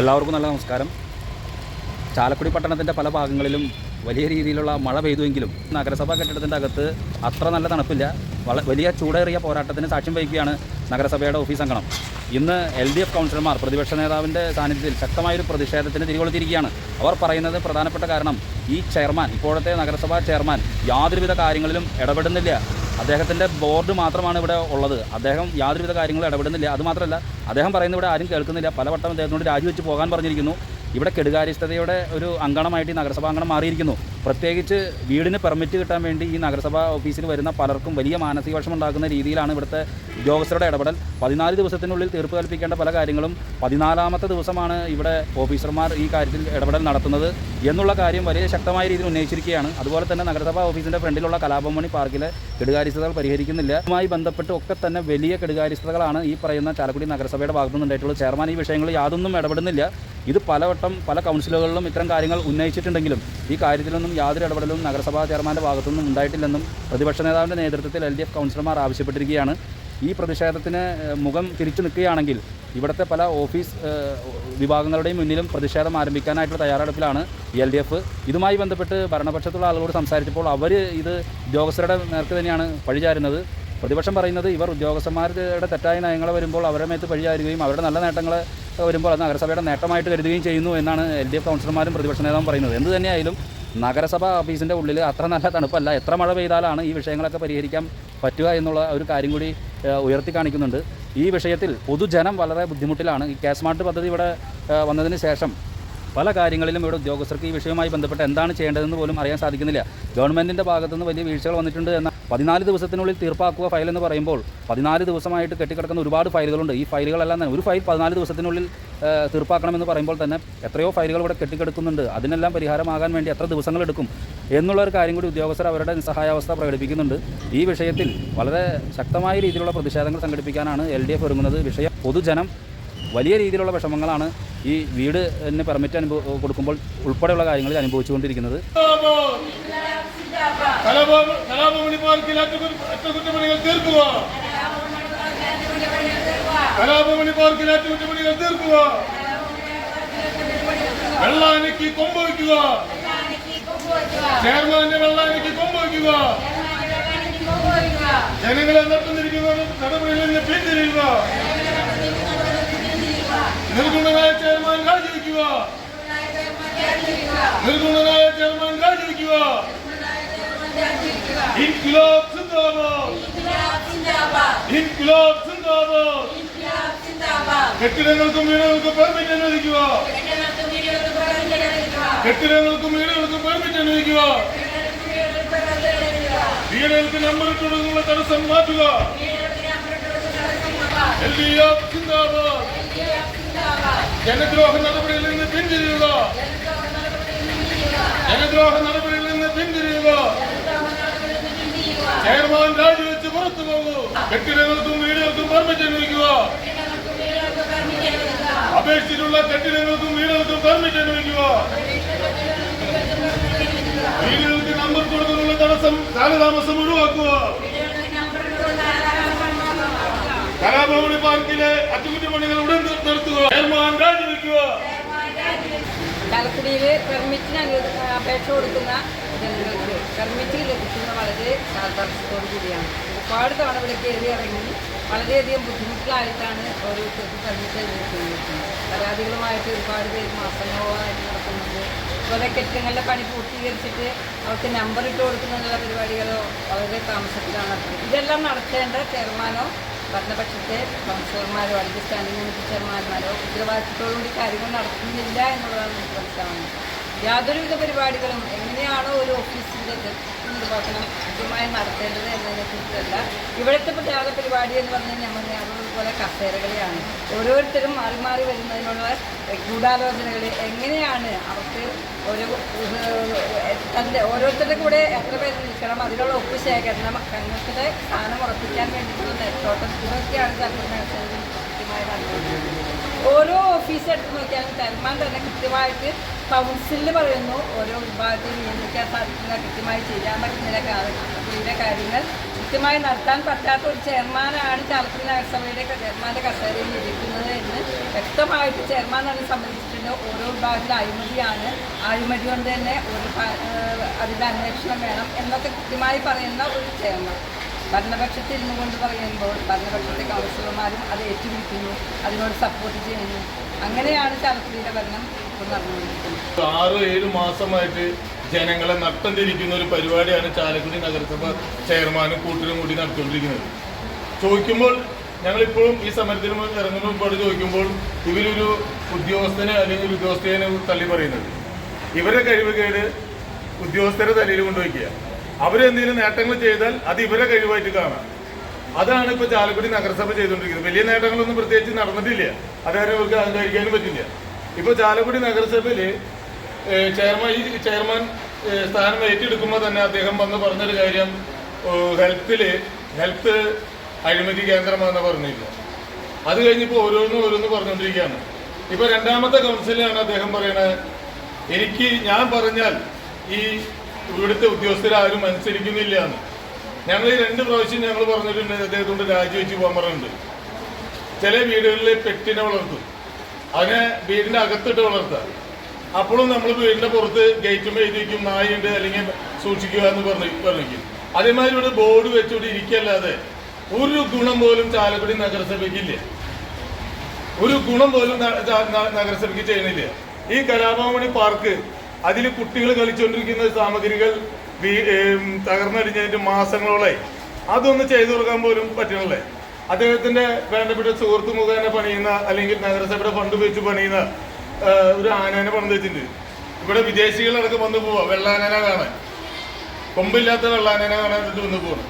എല്ലാവർക്കും നല്ല നമസ്കാരം. ചാലക്കുടി പട്ടണത്തിന്റെ പല ഭാഗങ്ങളിലും വലിയ രീതിയിലുള്ള മഴ പെയ്തുവെങ്കിലും നഗരസഭാ കെട്ടിടത്തിന്റെ അകത്ത് അത്ര നല്ല തണുപ്പില്ല. വലിയ ചൂടേറിയ പോരാട്ടത്തിന് സാക്ഷ്യം വഹിക്കുകയാണ് നഗരസഭയുടെ ഓഫീസ് അംഗണം ഇന്ന് എൽ ഡി എഫ് കൗൺസിലർമാർ പ്രതിപക്ഷ നേതാവിന്റെ സാന്നിധ്യത്തിൽ ശക്തമായൊരു പ്രതിഷേധത്തിന് തിരികൊളുത്തിയിരിക്കുകയാണ്. അവർ പറയുന്നത് പ്രധാനപ്പെട്ട കാരണം ഈ ചെയർമാൻ ഇപ്പോഴത്തെ നഗരസഭാ ചെയർമാൻ യാതൊരുവിധ കാര്യങ്ങളിലും ഇടപെടുന്നില്ല. അദ്ദേഹത്തിന്റെ ബോർഡ് മാത്രമാണ് ഇവിടെ ഉള്ളത്. അദ്ദേഹം യാതൊരുവിധ കാര്യങ്ങളും ഇടപെടുന്നില്ല. അതുമാത്രമല്ല അദ്ദേഹം പറയുന്ന ഇവിടെ ആരും കേൾക്കുന്നില്ല. പലവട്ടം അദ്ദേഹത്തിനോട് രാജിവെച്ച് പോകാൻ പറഞ്ഞിരിക്കുന്നു. ഇവിടെ കെടുകാര്യസ്ഥതയുടെ ഒരു അങ്കണമായിട്ട് ഈ നഗരസഭാ അങ്കണം മാറിയിരിക്കുന്നു. പ്രത്യേകിച്ച് വീടിന് പെർമിറ്റ് കിട്ടാൻ വേണ്ടി ഈ നഗരസഭാ ഓഫീസിൽ വരുന്ന പലർക്കും വലിയ മാനസിക വിഷമം ഉണ്ടാക്കുന്ന രീതിയിലാണ് ഇവിടുത്തെ ഉദ്യോഗസ്ഥരുടെ ഇടപെടൽ. പതിനാല് ദിവസത്തിനുള്ളിൽ തീർപ്പ് കൽപ്പിക്കേണ്ട പല കാര്യങ്ങളും പതിനാലാമത്തെ ദിവസമാണ് ഇവിടെ ഓഫീസർമാർ ഈ കാര്യത്തിൽ ഇടപെടൽ നടത്തുന്നത് എന്നുള്ള കാര്യം വലിയ ശക്തമായ രീതിയിൽ ഉന്നയിച്ചിരിക്കുകയാണ്. അതുപോലെ തന്നെ നഗരസഭാ ഓഫീസിന്റെ ഫ്രണ്ടിലുള്ള കലാഭവമണി പാർക്കിലെ കെടുകാര്യസ്ഥതകൾ പരിഹരിക്കുന്നില്ല. ഇതുമായി ബന്ധപ്പെട്ട് ഒക്കെ തന്നെ വലിയ കെടുകാര്യസ്ഥതകളാണ് ഈ പറയുന്ന ചാലക്കുടി നഗരസഭയുടെ ഭാഗത്തു നിന്നുണ്ടായിട്ടുള്ളത് ചെയർമാൻ ഈ വിഷയങ്ങളിൽ യാതൊന്നും ഇടപെടുന്നില്ല. ഇത് പലവട്ടം പല കൗൺസിലുകളിലും ഇത്തരം കാര്യങ്ങൾ ഉന്നയിച്ചിട്ടുണ്ടെങ്കിലും ഈ കാര്യത്തിലൊന്നും യാതൊരു ഇടപെടലും നഗരസഭാ ചെയർമാന്റെ ഭാഗത്തുനിന്നും ഉണ്ടായിട്ടില്ലെന്നും പ്രതിപക്ഷ നേതാവിന്റെ നേതൃത്വത്തിൽ എൽ ഡി എഫ് കൗൺസിലർമാർ ആവശ്യപ്പെട്ടിരിക്കുകയാണ്. ഈ പ്രതിഷേധത്തിന് മുഖം തിരിച്ചു നിൽക്കുകയാണെങ്കിൽ ഇവിടുത്തെ പല ഓഫീസ് വിഭാഗങ്ങളുടെയും മുന്നിലും പ്രതിഷേധം ആരംഭിക്കാനായിട്ടുള്ള തയ്യാറെടുപ്പിലാണ് എൽ ഡി എഫ്. ഇതുമായി ബന്ധപ്പെട്ട് ഭരണപക്ഷത്തുള്ള ആളുകളോട് സംസാരിച്ചപ്പോൾ അവർ ഇത് ഉദ്യോഗസ്ഥരുടെ നേർക്ക് തന്നെയാണ് പഴിചാരുന്നത് പ്രതിപക്ഷം പറയുന്നത് ഇവർ ഉദ്യോഗസ്ഥന്മാരുടെ തെറ്റായ നയങ്ങൾ വരുമ്പോൾ അവരുടെ മേത്ത് പഴിചാരുകയും അവരുടെ നല്ല നേട്ടങ്ങൾ വരുമ്പോൾ അത് നഗരസഭയുടെ നേട്ടമായിട്ട് കരുതുകയും ചെയ്യുന്നു എന്നാണ് എൽ ഡി എഫ് കൗൺസിലർമാരും പ്രതിപക്ഷ നേതാവും പറയുന്നത്. എന്ത് തന്നെയായാലും നഗരസഭാ ഓഫീസിന്റെ ഉള്ളിൽ അത്ര നല്ല തണുപ്പല്ല. എത്ര മഴ പെയ്താലാണ് ഈ വിഷയങ്ങളൊക്കെ പരിഹരിക്കാൻ പറ്റുക എന്നുള്ള ഒരു കാര്യം കൂടി ഉയർത്തി കാണിക്കുന്നുണ്ട്. ഈ വിഷയത്തിൽ പൊതുജനം വളരെ ബുദ്ധിമുട്ടിലാണ്. ഈ കാസ്മാർട്ട് പദ്ധതി ഇവിടെ വന്നതിന് ശേഷം പല കാര്യങ്ങളിലും ഇവിടെ ഉദ്യോഗസ്ഥർക്ക് ഈ വിഷയവുമായി ബന്ധപ്പെട്ട് എന്താണ് ചെയ്യേണ്ടതെന്ന് പോലും അറിയാൻ സാധിക്കുന്നില്ല. ഗവൺമെന്റിന്റെ ഭാഗത്തുനിന്ന് വലിയ വീഴ്ചകൾ വന്നിട്ടുണ്ട് എന്ന പതിനാല് ദിവസത്തിനുള്ളിൽ തീർപ്പാക്കുക ഫയൽ എന്ന് പറയുമ്പോൾ പതിനാല് ദിവസമായിട്ട് കെട്ടിക്കിടക്കുന്ന ഒരുപാട് ഫയലുകളുണ്ട്. ഈ ഫയലുകളെല്ലാം തന്നെ ഒരു ഫയൽ പതിനാല് ദിവസത്തിനുള്ളിൽ തീർപ്പാക്കണമെന്ന് പറയുമ്പോൾ തന്നെ എത്രയോ ഫയലുകൾ ഇവിടെ കെട്ടിക്കിടക്കുന്നുണ്ട്. അതിനെല്ലാം പരിഹാരമാകാൻ വേണ്ടി എത്ര ദിവസങ്ങളെടുക്കും എന്നുള്ള ഒരു കാര്യം കൂടി ഉദ്യോഗസ്ഥർ അവരുടെ നിസ്സഹായാവസ്ഥ പ്രകടിപ്പിക്കുന്നുണ്ട്. ഈ വിഷയത്തിൽ വളരെ ശക്തമായ രീതിയിലുള്ള പ്രതിഷേധങ്ങൾ സംഘടിപ്പിക്കാനാണ് എൽ ഡി എഫ് ഒരുങ്ങുന്നത്. വിഷയം പൊതുജനം വലിയ രീതിയിലുള്ള വിഷമങ്ങളാണ് ഈ വീട് എന്നെ പെർമിറ്റ് അനുഭവ കൊടുക്കുമ്പോൾ ഉൾപ്പെടെയുള്ള കാര്യങ്ങളിൽ അനുഭവിച്ചുകൊണ്ടിരിക്കുന്നത്. ജനങ്ങളെ നടത്തുന്നിരിക്കുന്ന നടപടികളിൽ പിന്തിരിയുക നിർഗുണനായ ചെയർമാൻ രാജിവെക്കുക. നിർഗുണനായ ചെയർമാൻ രാജിവെക്കുക. ഇൻക്ലാബ് സിന്ദാബാദ്. ഇൻക്ലാബ് സിന്ദാബാദ്. കെട്ടിടങ്ങൾക്കും വീടുകൾക്കും പെർമിറ്റ് അനുവദിക്കുക. കെട്ടിടങ്ങൾക്കും വീടുകൾക്കും പെർമിറ്റ് അനുവദിക്കുക. വീടുകൾക്ക് നമ്പർ തുടങ്ങുന്ന തടസ്സം മാറ്റുക. എൽ ഡി എഫ് സിന്ദാബാദ് ജനദ്രോഹ നടപടിയിൽ നിന്ന് പിന്തിരിയുക ജനദ്രോഹ നടപടിയിൽ നിന്ന് പിന്തിരിയുക ചെയർമാൻ രാജിവെച്ച് പുറത്തു പോകൂ. കെട്ടിടങ്ങൾക്കും വീടുകൾക്കും പെർമിറ്റ് അനുവദിക്കുക. അപേക്ഷിച്ചിട്ടുള്ള കെട്ടിടങ്ങൾക്കും വീടുകൾക്കും പെർമിറ്റ് അനുവദിക്കുക. വീടുകൾക്ക് നമ്പർ കൊടുക്കുന്നതിനുള്ള തടസ്സം കാലതാമസം ഒഴിവാക്കുക. കലാഭവനി പാർക്കിലെ അറ്റകുറ്റപ്പണികൾ ഉടൻ നിർ- നിർത്തുക. ചെയർമാൻ രാജിവെക്കുക ചാലക്കുടിയിൽ പെർമിറ്റിന് അപേക്ഷ കൊടുക്കുന്ന ജനങ്ങൾക്ക് പെർമിറ്റ് ലഭിക്കുന്ന വളരെ താല്പര്യത്തോടു കൂടിയാണ്. ഒരുപാട് തവണ ഇവിടെ കയറി ഇറങ്ങി വളരെയധികം ബുദ്ധിമുട്ടിലായിട്ടാണ് ഓരോരുത്തർക്കും പെർമിറ്റ് ലഭിക്കുന്നത് പരാതികളുമായിട്ട് ഒരുപാട് പേര് മാസങ്ങളോളമായിട്ട് നടക്കുന്നുണ്ട്. അതുപോലെ കെട്ടിടങ്ങളുടെ പണി പൂർത്തീകരിച്ചിട്ട് അവർക്ക് നമ്പർ ഇട്ട് കൊടുക്കുന്നതിനുള്ള പരിപാടികളോ വളരെ താമസത്തിലാണ് ഇതെല്ലാം നടത്തേണ്ട ചെയർമാനോ ഭരണപക്ഷത്തെ കൗൺസിലർമാരോ അല്ലെങ്കിൽ സ്റ്റാൻഡിംഗ് ചെയർമാന്മാരോ ഉത്തരവാദിത്തത്തോടുകൂടി കാര്യങ്ങൾ നടത്തുന്നില്ല എന്നുള്ളതാണ് എനിക്ക് മനസ്സിലാവുന്നത്. യാതൊരുവിധ പരിപാടികളും എങ്ങനെയാണോ ഒരു ഓഫീസിന്റെ നിർവഹണം കൃത്യമായി നടത്തേണ്ടത് എന്നതിനെ കുറിച്ചല്ല. ഇവിടുത്തെ പ്രധാന പരിപാടി എന്ന് പറഞ്ഞാൽ നമ്മൾ അതുപോലെ കസേരകളെയാണ് ഓരോരുത്തരും മാറി മാറി വരുന്നതിനുള്ള ഗൂഢാലോചനകൾ എങ്ങനെയാണ് അവർക്ക് ഓരോ തന്റെ ഓരോരുത്തരുടെ കൂടെ എത്ര പേര് നിൽക്കണം അതിനുള്ള ഒപ്പ് ശേഖരണം കങ്ങൾക്ക് സ്ഥാനം ഉറപ്പിക്കാൻ വേണ്ടിയിട്ടുള്ള നെറ്റോട്ടം ഇതൊക്കെയാണ് ചിലപ്പോൾ കൃത്യമായി നടന്നുകൊണ്ടിരിക്കുന്നത് ഓരോ ഓഫീസ് എടുത്ത് നോക്കിയാലും തന്മാൻ തന്നെ കൃത്യമായിട്ട് കൗൺസിലിൽ പറയുന്നു ഓരോ വിഭാഗത്തിൽ നിയന്ത്രിക്കാൻ സാധിക്കുന്ന കൃത്യമായി ചെയ്യാൻ പറ്റുന്ന കാ- കാര്യങ്ങൾ കൃത്യമായി നടത്താൻ പറ്റാത്ത ഒരു ചെയർമാനാണ് ചാലക്കുടി നഗരസഭയുടെ ചെയർമാന്റെ കസേരയിൽ ഇരിക്കുന്നത് എന്ന് വ്യക്തമായിട്ട് ചെയർമാൻ തന്നെ സംബന്ധിച്ചിട്ടുണ്ട് ഓരോ വിഭാഗത്തിൽ അഴിമതിയാണ്. അഴിമതി കൊണ്ട് തന്നെ ഒരു അതിന്റെ അന്വേഷണം വേണം എന്നൊക്കെ കൃത്യമായി പറയുന്ന ഒരു ചെയർമാൻ. ഭരണപക്ഷത്തിൽ ഇരുന്നു കൊണ്ട് പറയുമ്പോൾ ഭരണപക്ഷത്തെ കൗൺസിലർമാരും അത് ഏറ്റുപിടിക്കുന്നു അതിനോട് സപ്പോർട്ട് ചെയ്യുന്നു. അങ്ങനെയാണ് ശാസ്ത്രീയ ഭരണം ഇപ്പോൾ നടന്നുകൊണ്ടിരിക്കുന്നത്. ആറ് ഏഴ് മാസമായിട്ട് ജനങ്ങളെ നട്ടം തിരിക്കുന്ന ഒരു പരിപാടിയാണ് ചാലക്കുടി നഗരസഭ ചെയർമാനും കൂട്ടരും കൂടി നടത്തിക്കൊണ്ടിരിക്കുന്നത്. ചോദിക്കുമ്പോൾ ഞങ്ങളിപ്പോഴും ഈ സമരത്തിന് ഇറങ്ങുന്ന മുമ്പോട്ട് ചോദിക്കുമ്പോൾ ഇവരൊരു ഉദ്യോഗസ്ഥനെ അല്ലെങ്കിൽ ഉദ്യോഗസ്ഥനെ തള്ളി പറയുന്നത്. ഇവരുടെ കഴിവ് കേട് ഉദ്യോഗസ്ഥരെ തലയിൽ കൊണ്ടുവയ്ക്കുക അവരെന്തെങ്കിലും നേട്ടങ്ങൾ ചെയ്താൽ അത് ഇവരെ കഴിവായിട്ട് കാണാം. അതാണ് ഇപ്പോൾ ചാലക്കുടി നഗരസഭ ചെയ്തുകൊണ്ടിരിക്കുന്നത്. വലിയ നേട്ടങ്ങളൊന്നും പ്രത്യേകിച്ച് നടന്നിട്ടില്ല. അതായത് അവർക്ക് അഹങ്കരിക്കാനും പറ്റില്ല. ഇപ്പോൾ ചാലക്കുടി നഗരസഭയിൽ ചെയർമാൻ ഈ ചെയർമാൻ സ്ഥാനം ഏറ്റെടുക്കുമ്പോൾ തന്നെ അദ്ദേഹം വന്ന് പറഞ്ഞൊരു കാര്യം ഹെൽത്തിൽ ഹെൽത്ത് അഴിമതി കേന്ദ്രമാണെന്ന് പറഞ്ഞില്ല അത് കഴിഞ്ഞിപ്പോൾ ഓരോന്നും ഓരോന്ന് പറഞ്ഞുകൊണ്ടിരിക്കുകയാണ്. ഇപ്പൊ രണ്ടാമത്തെ കൗൺസിലാണ് അദ്ദേഹം പറയുന്നത് എനിക്ക് ഞാൻ പറഞ്ഞാൽ ഈ ഇവിടുത്തെ ഉദ്യോഗസ്ഥരാരും അനുസരിക്കുന്നില്ല എന്ന് ഞങ്ങൾ ഈ രണ്ട് പ്രാവശ്യം ഞങ്ങൾ പറഞ്ഞിട്ടുണ്ട് അദ്ദേഹത്തോട് രാജിവെച്ച് പോകാൻ പറഞ്ഞിട്ടുണ്ട്. ചില വീടുകളിൽ പെറ്റിനെ വളർത്തും. അതിനെ വീടിന്റെ അകത്തിട്ട് വളർത്താം. അപ്പോഴും നമ്മൾ വീടിന്റെ പുറത്ത് ഗേറ്റും എഴുതിക്കും നായുണ്ട് അല്ലെങ്കിൽ സൂക്ഷിക്കുക എന്ന് പറഞ്ഞു പറഞ്ഞിരിക്കും. അതേമാതിരി ഇവിടെ ബോർഡ് വെച്ചുകൊണ്ട് ഇരിക്കല്ലാതെ ഒരു ഗുണം പോലും ചാലക്കുടി നഗരസഭയ്ക്കില്ല. ഒരു ഗുണം പോലും നഗരസഭയ്ക്ക് ചെയ്യുന്നില്ല. ഈ കലാഭവമണി പാർക്ക് അതിൽ കുട്ടികൾ കളിച്ചുകൊണ്ടിരിക്കുന്ന സാമഗ്രികൾ തകർന്നടിഞ്ഞതിന്റെ മാസങ്ങളോളായി അതൊന്ന് ചെയ്തു കൊടുക്കാൻ പോലും പറ്റണല്ലേ. അദ്ദേഹത്തിന്റെ വേണ്ടപ്പെട്ട സുഹൃത്ത് മുഖേന പണിയുന്ന അല്ലെങ്കിൽ നഗരസഭയുടെ ഫണ്ട് ഉപയോഗിച്ച് പണിയുന്ന ഒരു ആനേനെ പണിത് വെച്ചിട്ടുണ്ട്. ഇവിടെ വിദേശികളടക്കം വന്നു പോവാ. വെള്ളാനേനെ കാണാൻ. കൊമ്പില്ലാത്ത വെള്ളാനേനെ കാണാൻ വേണ്ടി വന്നു പോകണം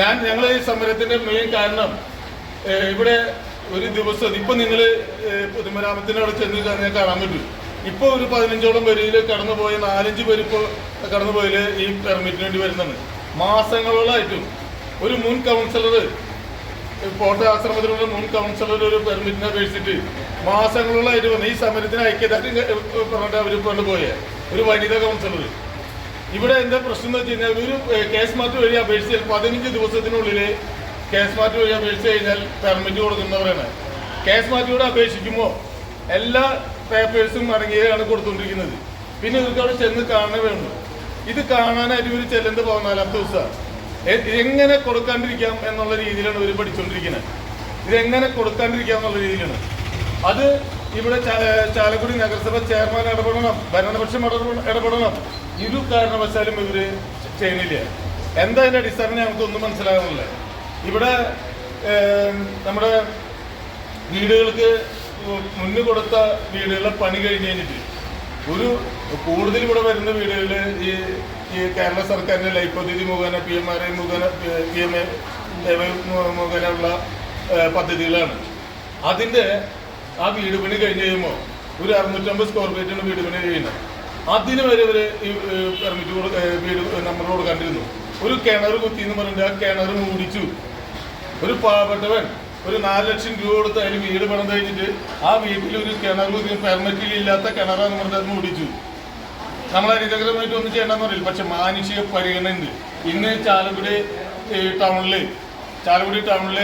ഞാൻ ഞങ്ങൾ ഈ സമരത്തിന്റെ മെയിൻ കാരണം ഇവിടെ ഒരു ദിവസം ഇപ്പൊ നിങ്ങൾ പൊതുമരാമത്തിനോട് ചെന്ന് കാണാൻ പറ്റും. ഇപ്പൊ ഒരു പതിനഞ്ചോളം പേരിൽ കടന്നുപോയ നാലഞ്ച് പേര് ഇപ്പോൾ കടന്നുപോയിൽ ഈ പെർമിറ്റിന് വേണ്ടി വരുന്നത് മാസങ്ങളോളായിട്ടും ഒരു മുൻ കൗൺസിലർ കോട്ട ആശ്രമത്തിലുള്ള മുൻ കൗൺസിലർ ഒരു പെർമിറ്റിനെ അപേക്ഷിച്ചിട്ട് മാസങ്ങളോളായിട്ട് വന്ന് ഈ സമരത്തിന് ഐക്യദാർഢ്യം പറഞ്ഞിട്ട് അവർ കൊണ്ടുപോയ ഒരു വനിതാ കൗൺസിലർ ഇവിടെ എന്താ പ്രശ്നം എന്ന് വെച്ച് കഴിഞ്ഞാൽ ഒരു കേസ് മാറ്റ് വഴി അപേക്ഷിച്ചാൽ പതിനഞ്ച് ദിവസത്തിനുള്ളിൽ കേസ് മാറ്റ് വഴി അപേക്ഷിച്ച് കഴിഞ്ഞാൽ പെർമിറ്റ് കൊടുക്കുന്നവരാണ്. കേസ് മാറ്റിയോട് അപേക്ഷിക്കുമ്പോൾ എല്ലാ പേപ്പേഴ്സും അടങ്ങിയാണ് കൊടുത്തുകൊണ്ടിരിക്കുന്നത്. പിന്നെ ഇവർക്ക് അവിടെ ചെന്ന് കാണണേ വേണ്ടു ഇത് കാണാനായിട്ട് ഇവർ ചെല്ലുന്നത് പതിനാലാമത്തെ ദിവസമാണ്. എങ്ങനെ കൊടുക്കാണ്ടിരിക്കാം എന്നുള്ള രീതിയിലാണ് ഇവർ പഠിച്ചുകൊണ്ടിരിക്കുന്നത് ഇതെങ്ങനെ കൊടുക്കാണ്ടിരിക്കാം എന്നുള്ള രീതിയിലാണ്. അത് ഇവിടെ ചാലക്കുടി നഗരസഭ ചെയർമാൻ ഇടപെടണം ഭരണപക്ഷം ഇടപെട- ഇടപെടണം. ഇരു കാരണവശാലും ഇവർ ചെയ്യുന്നില്ല. എന്താ അതിന്റെ അടിസ്ഥാനം ഞങ്ങൾക്ക് ഒന്നും മനസ്സിലാകുന്നില്ല ഇവിടെ നമ്മുടെ വീടുകൾക്ക് മുന്നു കൊടുത്ത വീടുകളിലെ പണി കഴിഞ്ഞ് കഴിഞ്ഞിട്ട് ഒരു കൂടുതൽ ഇവിടെ വരുന്ന വീടുകളിൽ ഈ ഈ കേരള സർക്കാരിന്റെ ലൈഫ് പദ്ധതി മുഖേന പി എം ആർ ഐ മുഖേന പി എം എ മുഖേനയുള്ള ഏഹ്, പദ്ധതികളാണ്. അതിന്റെ ആ വീട് പണി കഴിഞ്ഞ് കഴിയുമ്പോൾ ഒരു അറുന്നൂറ്റമ്പത് സ്ക്വയർ ഫീറ്റാണ് വീട് പണി കഴിയുന്നത്. അതിന് വരെ ഇവർ ഈ പെർമിറ്റ് വീട് നമ്മൾ കൊടുക്കാണ്ടിരുന്നു. ഒരു കിണർ കുത്തി എന്ന് പറഞ്ഞിട്ട് ആ കിണർ മൂടിച്ചു. ഒരു പാവപ്പെട്ടവൻ ഒരു നാല് ലക്ഷം രൂപ കൊടുത്ത് അതിന് വീട് പണം കഴിഞ്ഞിട്ട് ആ വീട്ടിൽ ഒരു കിണർ പെർമിറ്റിൽ ഇല്ലാത്ത കിണറാന്ന് നമ്മുടെ അത് ഓടിച്ചു നമ്മൾ അരിതകരമായിട്ട് ഒന്നും ചെയ്യണമെന്ന് പറയില്ല. പക്ഷെ മാനുഷിക പരിഗണന ഉണ്ട്. ഇന്ന് ചാലക്കുടി ടൗണിൽ ചാലക്കുടി ടൗണിൽ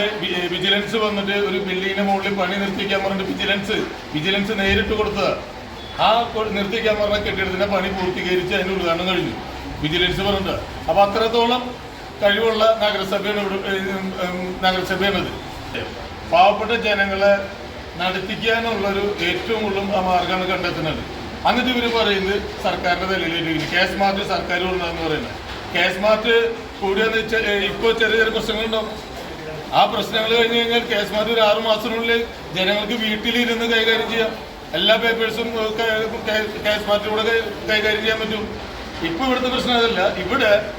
വിജിലൻസ് വന്നിട്ട് ഒരു ബിൽഡിങ്ങിന് മുകളിൽ പണി നിർത്തിക്കാൻ പറഞ്ഞിട്ട് വിജിലൻസ് വിജിലൻസ് നേരിട്ട് കൊടുത്തതാ. ആ നിർത്തിക്കാൻ പറഞ്ഞ കെട്ടിടത്തിന്റെ പണി പൂർത്തീകരിച്ച് അതിന്റെ ഉദ്ഘാടനം കഴിഞ്ഞു. വിജിലൻസ് പറഞ്ഞിട്ട്. അപ്പൊ അത്രത്തോളം കഴിവുള്ള നഗരസഭയാണ് ഇവിടെ നഗരസഭയാണിത് പാവപ്പെട്ട ജനങ്ങളെ നടത്തിക്കാനുള്ളൊരു ഏറ്റവും കൂടുതൽ മാർഗമാണ് കണ്ടെത്തുന്നത്. എന്നിട്ട് ഇവർ പറയുന്നത് സർക്കാരിന്റെ തലയിലേക്ക് എസ് മാർട്ട് സർക്കാർ കൊണ്ടാന്ന് പറയുന്നത്. കെ എസ് മാർട്ട് കൂടിയെന്ന് വെച്ചാൽ ഇപ്പോൾ ചെറിയ ചെറിയ പ്രശ്നങ്ങളുണ്ടാവും ആ പ്രശ്നങ്ങൾ കഴിഞ്ഞ് കഴിഞ്ഞാൽ കെ എസ് മാർട്ട് ഒരു ആറു മാസത്തിനുള്ളിൽ ജനങ്ങൾക്ക് വീട്ടിലിരുന്ന് കൈകാര്യം ചെയ്യാം. എല്ലാ പേപ്പേഴ്സും കെ എസ് മാർട്ടിലൂടെ കൈ- കൈകാര്യം ചെയ്യാൻ പറ്റും. ഇപ്പോൾ ഇവിടുത്തെ പ്രശ്നം അതല്ല. ഇവിടെ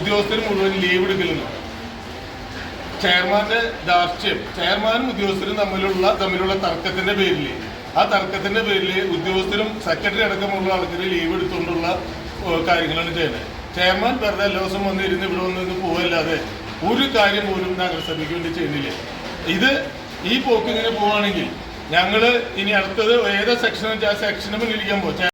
ഉദ്യോഗസ്ഥർ മുഴുവൻ ലീവ് എടുക്കലുണ്ട്. ചെയർമാന്റെ ധാർഷ്ട്യം ചെയർമാനും ഉദ്യോഗസ്ഥരും തമ്മിലുള്ള തമ്മിലുള്ള തർക്കത്തിന്റെ പേരിൽ ആ തർക്കത്തിന്റെ പേരിൽ ഉദ്യോഗസ്ഥരും സെക്രട്ടറി അടക്കമുള്ള ആൾക്കാർ ലീവ് എടുത്തുകൊണ്ടുള്ള കാര്യങ്ങളാണ് ചെയ്യുന്നത്. ചെയർമാൻ വെറുതെ എല്ലാ ദിവസം വന്നിരുന്ന് ഇവിടെ വന്നിരുന്ന് പോവല്ലാതെ ഒരു കാര്യം പോലും നഗരസഭയ്ക്ക് വേണ്ടി ചെയ്യുന്നില്ല. ഇത് ഈ പോക്കിങ്ങനെ പോവാണെങ്കിൽ ഞങ്ങൾ ഇനി അടുത്തത് ഏതാ സെക്ഷനും ആ സെക്ഷനും മുന്നിലിരിക്കാൻ പോകും